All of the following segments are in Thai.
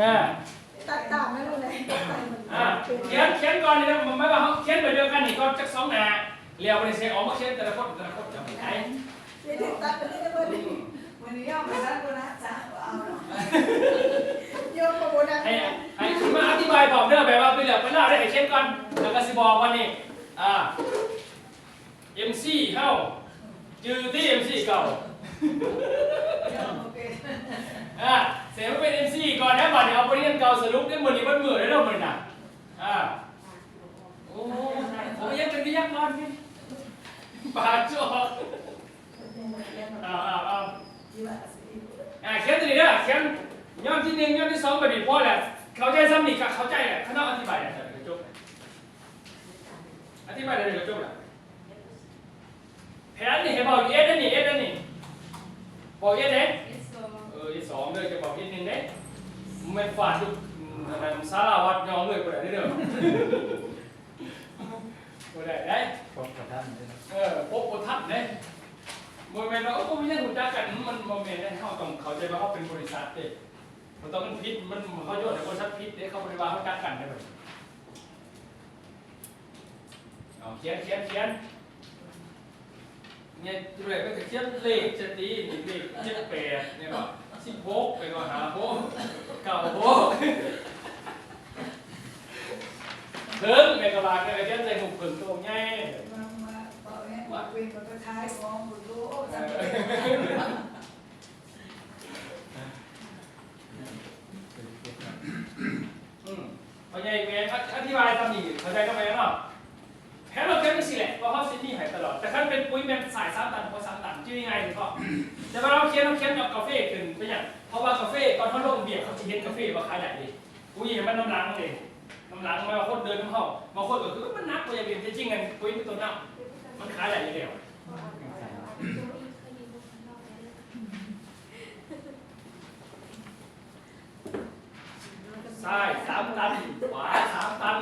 อ่าตัดตามไม่รู้เลยตัดตามมันอ่าเขียนเขียนก่อนนี่นะมันไม่ว่าเขาเขียนไปเดียวกันนี่ก็จักสองหน้าเรียวไปเสียออกมาเขียนแต่ละคนแต่ละคนจะไม่ได้ไม่ได้ตัดไปเลยเว้ยวันนี้ย่อมาแล้วกูนะจ้าเอาเนาะโยมกับโบนัสให้ให้คุณมาอธิบายบอกเด้อแบบว่าไปเหลือไปเล่าได้ให้เขียนก่อนแล้วก็สิบอกว่านี่อ่า MC เข้าจือที่ MC เก่าโอเค อะเสียงเป็น MC ก่อนนะบัดนี้เอาไปเรียนเก่าสรุปได้หมดนี่มันเหมือนได้แล้วมันน่ะอ่าโอ้ผมยังเป็นวิทยากรนี่ปาจอกเอาเอาเอา ยี่ห้อสี อ่าเขียนตัวนี้เด้อเขียนย้อนที่หนึ่งย้อนที่สองบัดนี้พอแล้วเข้าใจซ้ำนี่ก็เข้าใจแหละข้างนอกอธิบายอะไรก็จบอธิบายอะไรก็จบละแผนนี่ให้บอกเอสนี่เอสนี่บอกเอสเด้ เอสโซ เออที่สองเลยจะบอกนิดนึงเด้มันฝาดทุกอะไรสารวัตรยอมเลยบ่ได้เด้อบ่ได้ได้ พบกับท่าน ด้วยนะเออพบบ่ทันเด้บ่แม่นว่าโอ้บ่มีหยังรู้จักกันมันบ่แม่นได้เฮาต้องเข้าใจว่าเขาเป็นบริษัทเด้มันต้องมันผิดมันเขาโยนให้บริษัทผิดเด้เขาบ่ได้ว่าเขาจักกันได้บ่เอาเขียนเขียนเขียนเนี่ยตัวเลขก็จะเขียนเลขจะตีนี่เลข78เนี่ยบ่16ไปก็หาโบเก้าโบเพิ่งแม่กะบาดก็เขียนใส่หุบเพิ่นตัวใหญ่ามาต่อเนี่ย ว่าวิ่งมันก็ท้ายมองบุดูโอ้จังอืมพอใหญ่แม่อธิบายทำหนี่เข้าใจก็ไปแล้วเนาะแพ้เราเก็บไม่สิแหละเพราะเขาซิดนี่หายตลอด แต่ถ้าเป็นปุ๋ยแม่สายสามตันพอสามตันชื่อยังไงถึงก็แต่ว่าเราเคียนเราเคียนกับกาแฟขึ้นไปอย่างเพราะว่ากาแฟตอนเขาลงเบียร์เขาจะเห็นกาแฟว่าขายใหญ่ดิปุ๋ยมันน้ำล้างเลยน้ำล้างม่ว่าคนเดินน้ำเข้าบางคนก็คือมันนักกว่าอย่างเดียวจริงๆกันปุ๋ยเป็นตัวน้ำ มันขายใหญ่อยู่แล้วซ้ายสามตัน ขวาสามตัน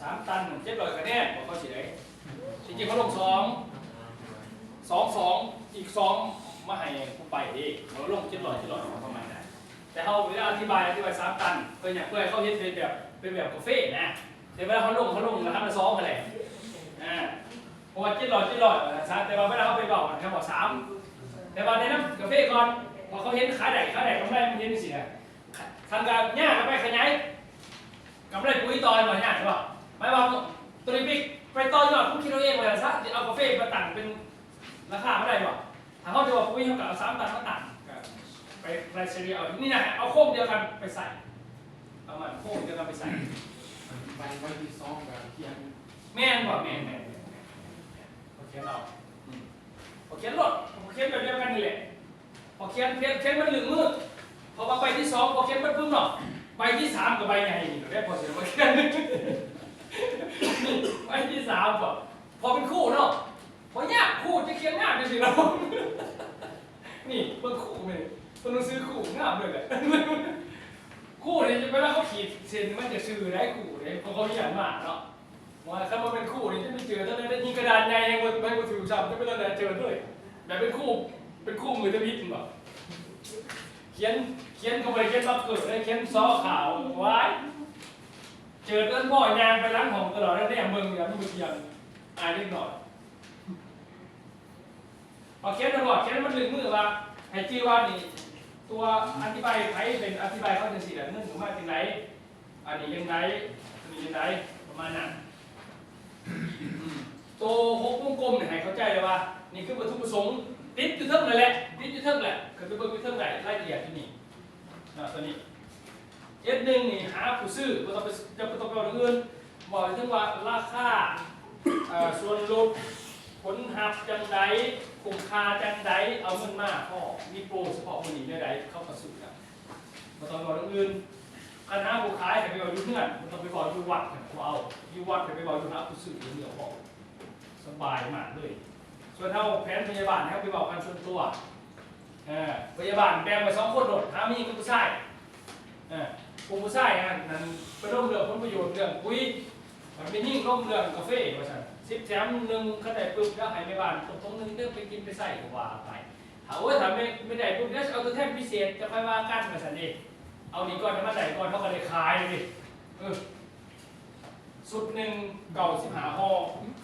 สามตันเจ็ดร้อยคะแนนบอกเขาสิได้จริงๆเขาลงสองสองสองอีกสอง มาให้ผู้ไปเองเราลงเจ็ดร้อยเจ็ดร้อยประมาณนั้นแต่เขาเวลาอธิบายอธิบายสามตันเพื่ออย่างเพื่อให้เขาเห็นเป็นแบบเป็นแบบกาแฟนะแต่เวลาเขาลงเขาลงนะครับละสองอะไรอ่าเพราะว่าเจ็ดร้อยเจ็ดร้อยแต่ว่าเวลาเขาไปบอกเขาบบอกสามแต่ว่าในน้ำกาแฟก่อนพอเขาเห็นขาใดขาใดกำไรมันเห็นสินะทำการย่างไปขยายกำไรปุ๋ยตอนหน่อยย่าใช่ป่ะหมายว่าตัวนี้ไปไปต่อยอดผู้คิดเอาเองเลยซะเอากาแฟมาตั้งเป็นราคาไม่าได้บ่ ถ้าเขาจะบอกปุ้ยเขากับเอาสามตันมาตั้งไปไรเซเรียเอานี่นะเอาโค้งเดียวกันไปใส่เอามันโค้งเดียวกันไปใส่ไปไว้ที่ซองกับเทียนแม่นบ่แม่นแม่นแม่นแม่นโอเคเอาอืมโอเครถโอเคแบบเดียวกันนี่แหละพอเขียนเขียนเขียนมันหลึงมืดพอมาใบที่สองพอเขียนมันพึ่งเนาะใบที่สามกับใบใหญ่นี่ได้พอเสร็จแล้วมาเขียนใบที่สามบ่พอเป็นคู่เนาะ พอยากคู่จะเขียนงามจังสิเรานี่เพิ่งคู่เลยเพิ่งต้องซื้อคู่งามเลยแหละคู่เนี่ยเวลาเขาขีดเส้นมันจะซื้อได้คู่เลยเพราะเขาขยันมากเนาะว่าถ้ามันเป็นคู่นี่จะไม่เจอเท่านั้นนี่กระดานใหญ่ยังไม่ไม่มาถือซ้ำจะไม่ต้องเจอด้วยแบบเป็นคู่เป็นคู่มือทวิตบ่เขียนเขียนก็ไปเขียนรับเกิดได้เขียนซอขาวไว้เจอต้นพ่อยางไปล้างของตลอดแล้วเนี่ยเมืองเนี่ยมันเทียนอายนิดหน่อย พอเขียนตลอดเขียนมันลึกมือว่าให้ชื่อว่านี่ตัวอธิบายไทยเป็นอธิบายเขาจะสี่แบบนึงถึงมาถึงไหนอันนี้ยังไงอันนี้ยังไงประมาณนั้นตัวหกวงกลมเนี่ยให้เข้าใจเลยว่า นี่คือวัตถุประสงค์ติดอยู่เท่งนั่แหละติดอยู่เท่งแหละคือเบิ้งอยู่เท่งไหนรายละเอียดที่นี่นะตัวนี้เอสหนึ่งนี่หาผู้ซื้อก็ต้องไปจะต้องไปบอกเงินบอกถึงว่าราคาส่วนลด ผลหับจังไดคุ้มคาจังไดเอาเงินมาพ่อมีโปรเฉพาะคนนี้ได้ใดเข้ามาสู่กันก็ต้องบอกเงินคันหาผู้ขายให้ไปบอกอยู่เพื่อนมันต้องไปบอกอยู่วัดให้เขาเอาอยู่วัดให้ไปบอกอยู่หาผู้ซื้อเหนือบอสบายมากเลย ส่วนเท่าแผนพยาบาลนะครับไปบอกกันส่วนตัวพยาบาลแบ่งไปสองคนโดดหามีกับผู้ชายเออผู้ชายอ่นั่นเป็นเรื่องเรื่องผลประโยชน์เรื่องปุ๋ยมันเป็นยิ่งร่มเรื่องกาแฟว่าซั่น สิบแถมหนึ่งเขาได้ปุ๊บแล้วห้แม่บ้านตกตรงหนึงเด้อไปกินไปใส่ก็ว่าไปถ้าว่าถ้าไม่ไม่ได้ปุ๊บเดี๋ยวเอาตัวแทนพิเศษจะค่อยว่ากันว่าซั่นนี่เอานี่ก่อนมาได้ก่อนเขาก็ได้ขายเลยดิสุดหนึ่งเก่าสิบหาห่อ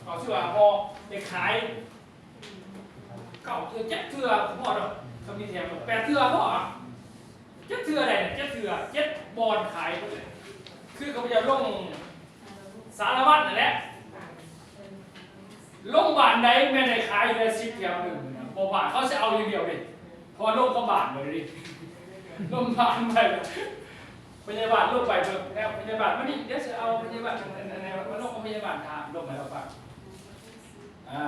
เก่าสิบหาห่อได้ขายเก่าเทื่อเจ็ดเทื่อพ่อเนาะเขามีแถมแปดเทื่อพ่อเจ็ดเทื่อได้เนี่ยเจ็ดเทื่อเจ็ดบอลขายเลยคือเขาจะลงสารวัตรนั่นแหละ โรงพยาบาลใดแม่ได้ขายได้สิบแถวหนึ่งนะโรงพยาบาลเขาจะเอาอย่างเดียวดิเพอโรงพยาบาลเลยดิโรงพยาบาลไปพยาบาลลูกไปเถอะแล้วพยาบาลมานี่เดี๋ยวจะเอาพยาบาลในในมาโรงพยาบาลถามโรงพยาบาลอ่า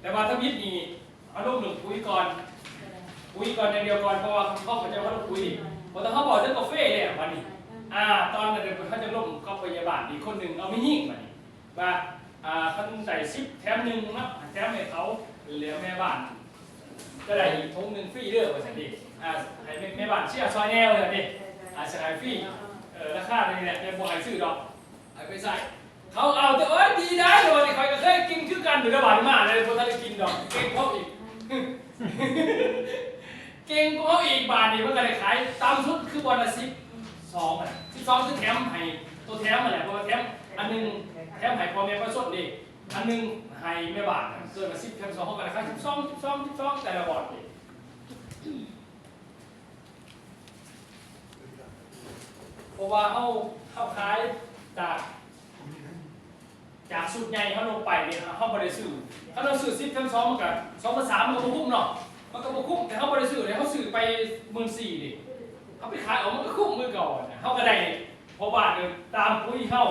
แต่ว่าถ้ามิดนี่เอาลูกหนึ่งคุยก่อนคุยก่อนอย่างเดียวก่อนเพราะว่าเขาเข้าใจว่าต้องคุยเพราะถ้าเขาบอกเรื่องกาแฟเนี่ยวันนี้อ่า ตอนนั้นเขาจะล่มเข้าพยาบาลอีกคนหนึ่งเอาไม่ยิ่งมานี่ว่า อ่าเขาใส่ซิปแถมหนึ่งนะแถมให้เขาเหลือแม่บ้านก็ได้อีกทงหนึ่งฟรีเด้อว่าสันดิอ่าให้แม่บ้านเชื่อซอยแนวเลยดิอ่าสายฟรีเออราคาเนี่ยแหละแต่บ่ให้ซื้อดอกให้ไปใส่เขาเอาแต่เอ้ยดีได้เลยนี่ใครก็เคยกินคือกันอยู่ระบาดมาเลยพอท่านได้กินดอกเก่งเขาอีกเก่งกว่าเขาอีกบาทนี่มันก็เลยขายตามชุดคือบอลละสิบสองอะสิบสองคือแถมให้ตัวแถมมาแหละเพราะว่าแถมอันหนึง แถมให้พ่อแม่ประสดดีอันหนึงให้แม่บานเกิดมาสิบแถมสองเขากันนะครับสิบสองสิบสองสิบสองแต่ละบอร์ดนี่เพราะว่าเขาเขาขายจากจากสูตรใหญ่เขาลงไปเนี่ยเขาบริสุทธิ์เขาเราซื้อสิบแถมสองมันกับสองภาษามมันก็บคุ้มเนาะมันก็บ่คุ้มแต่เขาบริสุทธิ์เลยเขาซื้อไปหมื่นสี่ดิเขาไปขายออกมันก็คุ้มมือก่อนนะเขาก็ได้เพราะว่าเดินตามคุยเข้า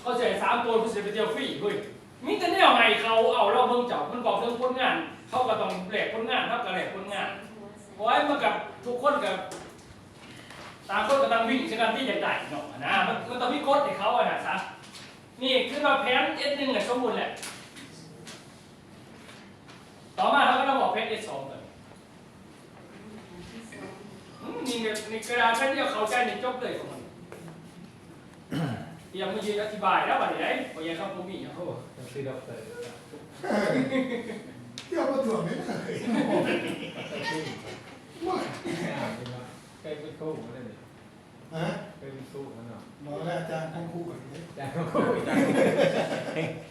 เขาเสียสามตัวเขาเสียไปเดียวฟรีเฮ้ยมีแต่แนวไงเขาเอาเราเบิ่งเจ้ามันบอกเรื่องผลงาน เขาก็ต้องแหลกผลงานเขาก็แหลกผลงานเพราะว่ามันกับทุกคนกับต่างคนก็ต่างวิ่งใช้กันที่อย่างใดเนาะนะมันมันต้องมีกฎให้เขาอะนะซะนี่คือว่าแผนเอสหนึ่งอะสมบูรณ์แหละต่อมาเขาก็ต้องบอกแผนเอสสองเลยนี่นี่ยในกระดาษแค่เดียวเข้าใจในจบเลยของมัน เตรียมมายืนอธิบายแล้วบัดนี้ไอ้พอยังครับผมมีอย่างเขาบอกจะซื้อด็อกเตอร์เที่ยวมาถ่วงไม่ได้ว่าเคยเป็นคู่มันเลยฮะเคยเป็นคู่มันเนาะบอแล้วอาจารย์ทั้งคู่กันเลยอาจ้างคู่จ้าง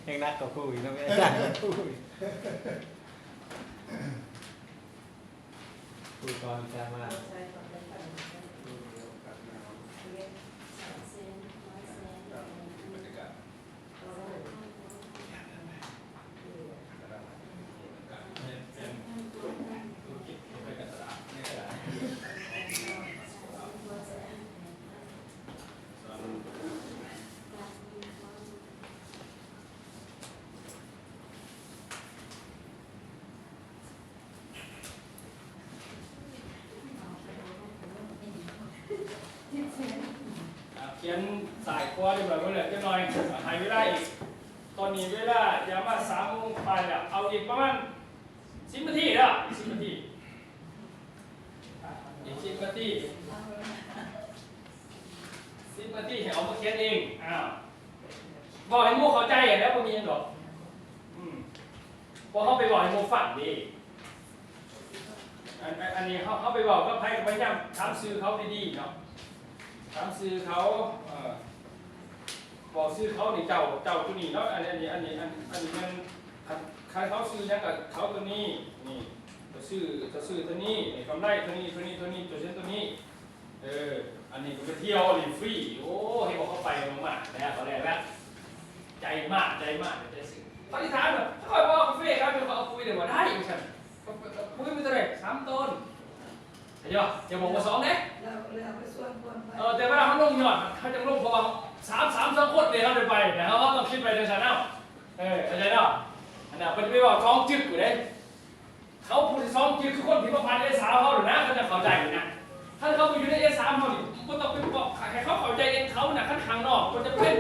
ยังนักกับคู่อีกนะไม่อาจ้างคู่อีกคู่ก่อนจ้างมา อะเขียนสายคอได้แบบว่าเลยจะหน่อยหายเวลาอีก ตอนนี้เวลายามาสามโมงไปแล้วเอาอีกประมาณสิบนาทีแล้วสิบนาทีอีกสิบนาทีสิบนาทีให้เอามาเขียนเองอ้าวบอกให้โมเข้าใจอะแล้วพวกนี้ยังดอกพอเขาไปบอกให้โมฝันดีอันอันนี้เขาเขาไปบอกก็ให้พยายามถามซื้อเขาดีๆเนาะถามซื้อเขา บอกซื้อเขานี่เจ้าเจ้าตัวนี้เนาะอันนี้อันนี้อันนี้อันนี้มันใครเขาซื้อเนี่ยกับเขาตัวนี้นี่จะซื้อจะซื้อตัวนี้กำไรตัวนี้ตัวนี้ตัวนี้ตัวเช่นตัวนี้เอออันนี้ก็ไปเที่ยวนี่ฟรีโอ้ให้บอกเขาไปมากๆแล้วเขาแรกแล้วใจมากใจมากเดี๋ยวจะซื้อปฏิฐานแบบถ้าบอกว่ากาแฟครับเป็นเขาเอาคุยเดี๋ยวว่าได้อยู่ฉันคุยไม่เท่าไหร่สามต้นเดี๋ยวอย่าบอกว่าสองเด้เราเราไปส่วนคนไปเออแต่เวลาเขาลงยอดเขาจะลงเพราะว่า สามสามสองคนเนี่ยเขาจะไปแต่เขาต้องคิดไปในชาแนลเออเข้าใจเนาะอันนั้นเป็นไม่ว่าท้องจึกอยู่เลยเขาพูดท้องจึกคือคนที่มาพันเอสามเขาหรือนะเขาจะเข้าใจอยู่นะถ้าเขาไปอยู่ในเอสามเขาดิมันต้องไปบอกให้เขาเข้าใจเองเขาน่ะขั้นข้างนอกคนจะเป็น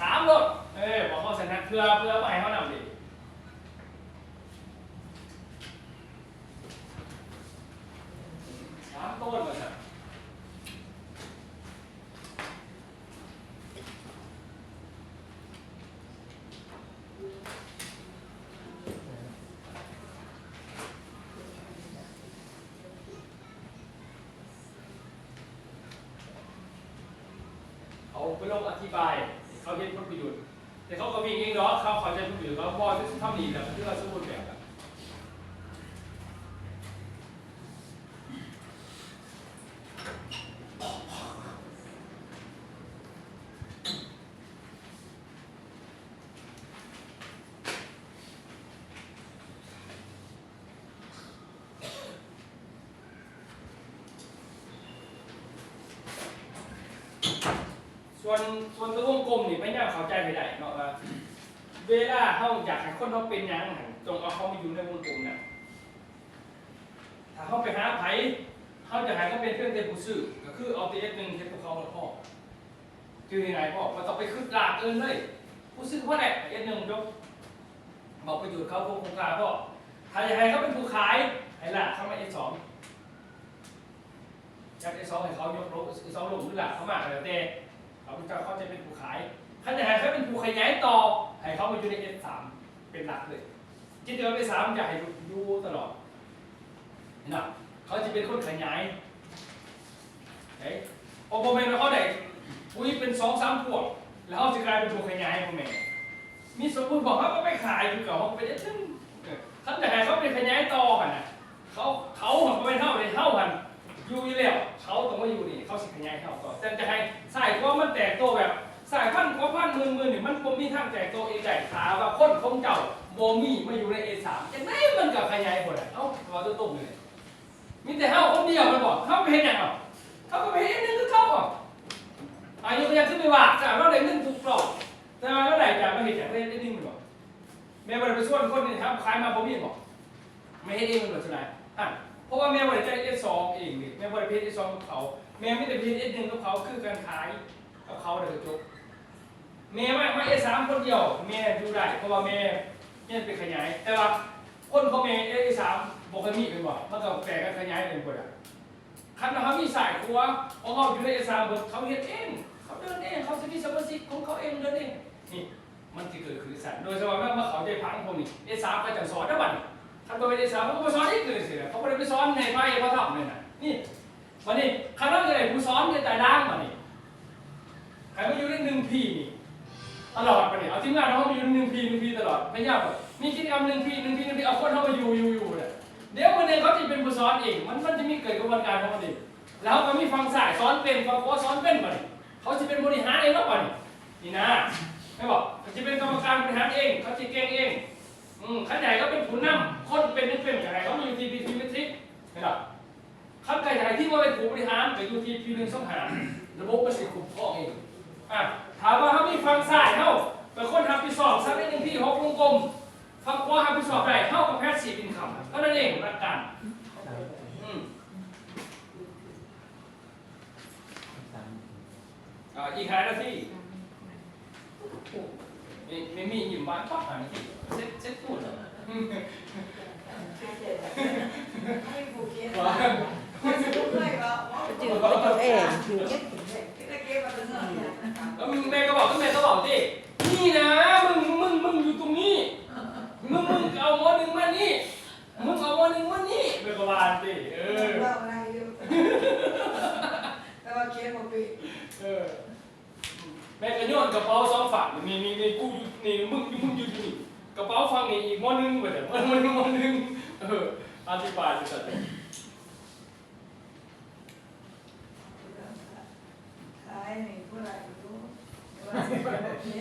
สามรถเออบอกเขาเสร็จนะเพื่อเพื่อไปให้เขานำดิสามต้นเลยนะ ไป ลงอธิบาย เขาเห็นผลประโยชน์แต่เขาก็วิ่งเองเนาะเขาเข้าใจผลประโยชน์เขาบอที่ทำดีแล้วที่เราสมบูรณ์แบบอะ ส่วนส่วนตัววงกลมนี่ไม่น่าเข้าใจไปได้เนาะว่าเวลาเขาอยากให้คนเขาเป็นหยังหั่นจงเอาเขามาอยู่ในวงกลมน่ะถ้าเขาไปหาไผเขาจะให้เขาเป็นเพื่อนเต็มผู้ซื่อก็คือเอาตีเอสหนึ่งเทียบกับเขาแล้วพ่อคือยังไงพ่อมันต้องไปขึ้นหลากเอินเลย ผู้ซื่อเพราะไหนเอสหนึ่งยกบอกประโยชน์เขาคงคงกลาพ่อถ้าอยากให้เขาเป็นผู้ขายให้หลากเข้ามาเอสสองจากเอสสองให้เขายกลงเอสสองลงหรือหลากเข้ามาแต่ เขาเป็นเจ้าเขาจะเป็นผู้ขายถ้าจะให้เขาเป็นผู้ขยายต่อให้เขามาอยู่ใน S3 เป็นหลักเลยที่เดิม S3 อยากให้อยู่ตลอดนะเขาจะเป็นคนขยายเฮ้ยพอโมเมนต์เขาได้อุ้ยเป็นสองสามพวก แล้วเขาจะกลายเป็นผู้ขยายโมเมนต์มีสมบูรณ์บอกเขาก็ไม่ขายอยู่กับเขาเป็นเอสเขาจะให้เขาเป็นขยายต่อกันนะเขาเขาเขาเป็นเท่าเลยเท่ากัน อยู่อยู่แล้ว เขาต้องมาอยู่นี่ เขาสิขยายเขาต่อแต่จะให้สายว่ามันแตกโตแบบ สายพันธุ์กว่าพันหมื่นหมื่นนี่มันบ่มีทางแตกโตเองได้ขาว่าคนของเจ้าโบมีมาอยู่ใน A3 จะไหนมันกับขยายผลอะเอ้าว่าตัวตรงเลยมีแต่เฮาคนเดียวมันบอกเฮาไปเห็นหยังเอะเขาก็ไปเห็นนึงคือเขาอะอายุยังขึ้นไปว่าจ้าเราได้เงินถูกปลอกแต่ว่าเราได้จากมาเห็นอย่างได้ได้นิ่งมันบอกแม่บ่ได้ไปส่วนคนนี่ครับขายมาบ่มีบอกไม่เห็นเองมันบ่สนายอะ เพราะว่าแม่บริจาคเอสองเองนี่แม่บริเพจเอสองกับเขา แม่ไม่ได้เพจเอสหนึ่งกับเขาคือการขายกับเขาเดี๋ยวจบแม่ไม่ไม่เอสสามคนเดียว แม่ดูได้เพราะว่าแม่แม่ไปขยาย แต่ว่าคนเขาแม่เอสสามบอกให้มีเป็นบ่มันก็แปลกันขยายเป็นคนอะคันเขามีสายครัวของเขาอยู่ในเอสสามเขาเฮ็ดเองเขาเดินเองเขาจะมีสมาชิกของเขาเองเดินเองนี่มันจะเกิดขึ้นสัตว์โดยเฉพาะเมื่อเขาใจพังพวกนี้เอสสามก็จะสอนได้บัดนี้ ท่านไปได้สอนเขาก็ไปสอนอีกเลยสิเขาไม่ได้ไปสอนในไพ่เขาทำเลยนะนี่วันนี้คณะจะไหนผู้สอนในแต่ล่างมานี่ใครมาอยู่ในหนึ่งพีนี่ตลอดไปนี่เอาทีมงานเขามาอยู่หนึ่งพีหนึ่งพีตลอดไม่ยากหรอกมีกิจกรรมหนึ่งพีหนึ่งพีหนึ่งพีเอาคนเข้ามาอยู่อยู่อยู่เลยเดี๋ยววันหนึงเขาจะเป็นผู้สอนเองมันมันจะมีเกิดกระบวนการของมันเองแล้วก็มีฟังสายสอนเป็นฟังขอสอนเป็นมานี่เขาจะเป็นบริหารเองแล้วมานี่นี่นะไม่บอกเขาจะเป็นกรรมการบริหารเองเขาจะเก่งเอง อืมขันใหญ่ก็เป็นผู้นำคนเป็นนึกเป็นอย่างไรเขามาอยู่ที่พีทีวิทรินะครับขันใหญ่ที่ว่าเป็นผู้บริหารก็อยู่ที่พีหนึ่งสองหารระบบมันสิทธิ์คุ้มครองเองอะถามว่าเขามีฟังซ้ายเขาเป็นคนทำปีสอบสักนิดหนึ่งที่หกวงกลมฟังขวาทำปีสอบได้เข้ากับแพทย์สี่บินคำเท่านั้นเองหลักการอืมอ่าอีกหานายนาที เซ็ตเซ็ตพูดเหรอให้ผูกเก็บว่าว่าจะลุกเลยว่าจืดไปตัวเองคือตะเกียบมาเป็นเรื่องเนี่ยแล้วมึงแม่ก็บอกก็แม่ก็บอกดินี่นะมึงมึงมึงอยู่ตรงนี้มึงมึงเอาหมอหนึ่งมานี่มึงเอาหมอหนึ่งมานี่เป็นประมาณดิเออเราอะไรอยู่ แต่ก็บมาปีเอนกระเป๋าสองฝั่งนี่นี่นี่กูอยู่นี่มึงมึงอยู่ที่นี่กระเป๋าฝั่งนี้อีกหมอนึงไปเดี๋ยวหมอนึงหมอนึ่งเอออธิบายไปสักขายนี่ผู้ใดรู้ว่าจะเป็นแบบนี้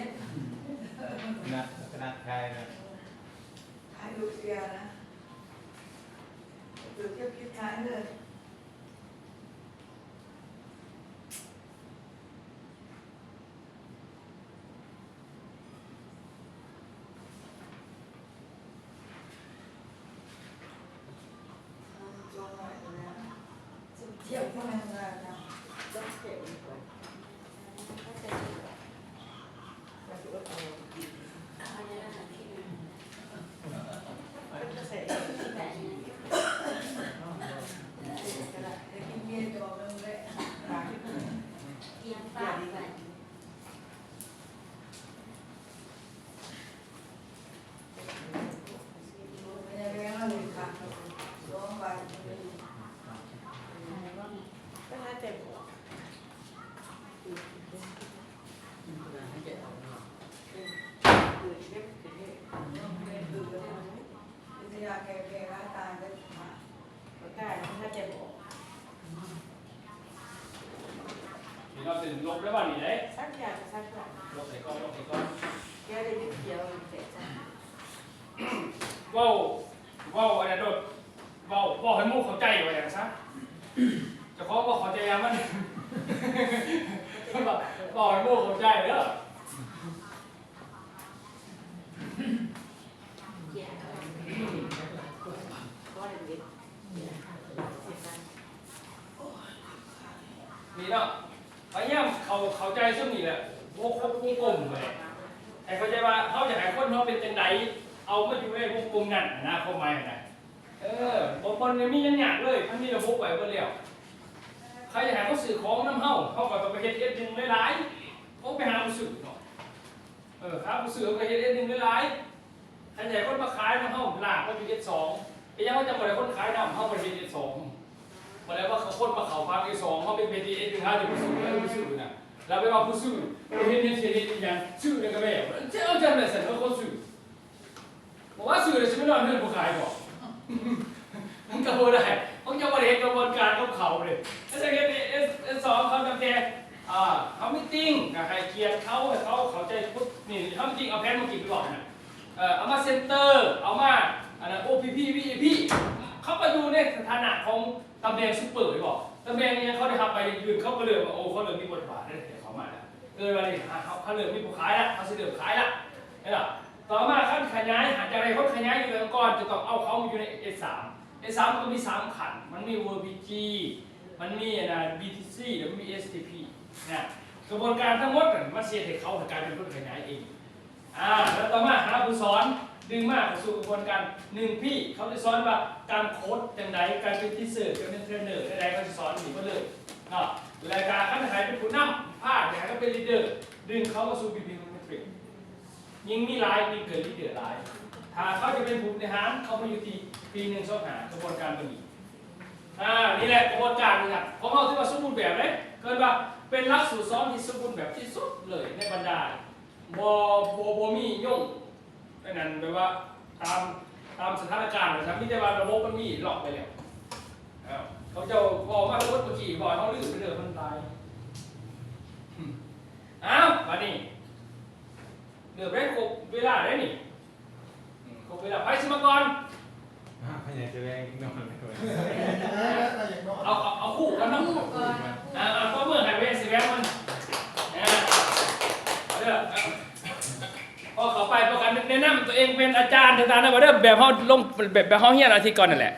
นะคณะไทยนะขายลูกเสียนะลูกเก็บคิดขายเลยจงไว้แล้ว เที่ยวพวกนั้นนะก็น่าเจ็บ ลบแล้วว่านี่ได้สักอย่างสักอย่างลบใส่ก้อนลบใส่ก้อนแกได้ยินเดียวเสร็จจ้ะเว้าเว้าอะไรโดดเว้าเว้าให้หมู่เข้าใจไว้อย่างซะเจะขอบอกเข้าใจยังมัน บอกบอกให้หมู่เข้าใจเด้อ เกี่ยก็ได้ยิน นี่เนาะพยายามเขาเข้าใจซึ่งนี่แหละวงครบวงกลมเลยแต่เข้าใจว่าเขาอยากให้คนเขาเป็นจังไดเอามาอยู่ใน วงกลมนั่นนะเข้ามานะเออบางคนเนี่ยมียังหยาดเลยมันมีระบบไว้เบ่แล้วใครอยากห้เขาสื่อของน้ำเฮาเขาก็ต้องไปเฮ็ดเอ็ดหนึ่งหลายๆเขาไปหาผู้สื่อเนาะเออหาผู้สื่อเขาไปเฮ็ดเอ็ดหนึ่งหลายๆใครอยากให้คนมาขายน้ำเฮาหลากมาอยู่เอ็ดสองไปยังว่าจะบ่ได้คนขายน้ำเฮาไปเฮ็ดเอ็ดสองมาแล้วว่าเขาคนมาเขาพักที่สองเขาเป็นเพดีเอ็นหนึ่งห้าจะผู้ซื้อแล้วผู้ซื้อนะแล้วไปว่าผู้ซื้อเห็นเห็นเห็นเห็นอย่างซื้อในกระเป๋าเจ้าจำเลยสันเขาคนซื้อ บอกว่าซื้อเลยฉันไม่นอนเพื่อนผู้ขายบอกมันกระโดดได้เขาจะมาเห็นกระบวนการของเขาเลยแล้วจะเห็นเอสเอสสองเขาทำแทนอ่าเขาไม่ติ้งกับใครเกียร์เขาเขาเขาใจพุทธนี่เขาไม่ติ้งเอาแพนมากินไปก่อนนะเออเอามาเซ็นเตอร์เอามาอันนั้นโอพีพีวีพีเขาไปดูในสถานะของตำแหน่งซุปเปอร์ไปบอกตำแหน่งเนี้เขาได้ทำไปยืนเขาก็เลยว่าโอ้เขาเริ่มมีบทบาทได้แต่เขามาแล้วเออวันนี้เขาเขาเริ่มมีผู้ขายล้วเขาเสเริ่มขายล้วเห็นหรอ ต่อมาขั้นขยายหาจากอะไรเขาขยายอยู่แล้วก่อนจะต้องเอาเขามาอยู่ใน S3 S3 มันก็มีสามขัน มันมี WPG มันมีนะ BTC แล้วมี STP นะกระบวนการทั้งหมดมันเสียให้เขาในการเป็นคนขยายเองอ่าแล้วต่อมาหาผู้สอนดึงมากสู่กระบวนการหนึ่งพี่เขาจะสอนว่าการโค้ดอย่างไรการเป็นทีเซอร์การเป็นเทรนเนอร์อะไรเขาจะสอนหนีมาเลยเนาะรายการขั้นขายเป็นผู้นำพาดอย่างก็เป็นลีดเดอร์ดึงเขามาสู่บีบี ยิ่งมีไลน์ยิ่งเกิดลีดเดอร์ไลน์ถ้าเขาจะเป็นผู้บริหารเขาไปอยู่ที่ปีหนึ่งสองหากระบวนการตัวนี้อ่านี่แหละกระบวนการนะครับของเขาที่ว่าสมบูรณ์แบบเลยเกิดว่าเป็นหลักสูตรสอนที่สมบูรณ์แบบที่สุดเลยในบรรดาบอบอบมีย่งนั้นแปลว่าตามตามสถานการณ์นะครับที่แต่ว่าระบบมันมีหลอกไปแล้วเขาจะบอกว่าระบบเมื่อกี้บอกเขาลื่นไปเรื่อยมันตายอ้าวมานี่ เหลือได้ครบเวลาได้นี่อืมครบเวลาไปสิมาก่อนอ่าพยายามจะแรงนอนเลยอย่างน้อยเอาเอาเอาคู่กันเนาะลูกก่อนอ่าเอาก็เมื่อไหร่เวสิแวงมันอ่าเอาเด้อเอาพอเขาไปประกันแนะนำตัวเองเป็นอาจารย์ต่างๆนะว่าเด้อแบบเขาลงแบบแบบเขาเฮียนอาทิตย์ก่อนนั่นแหละ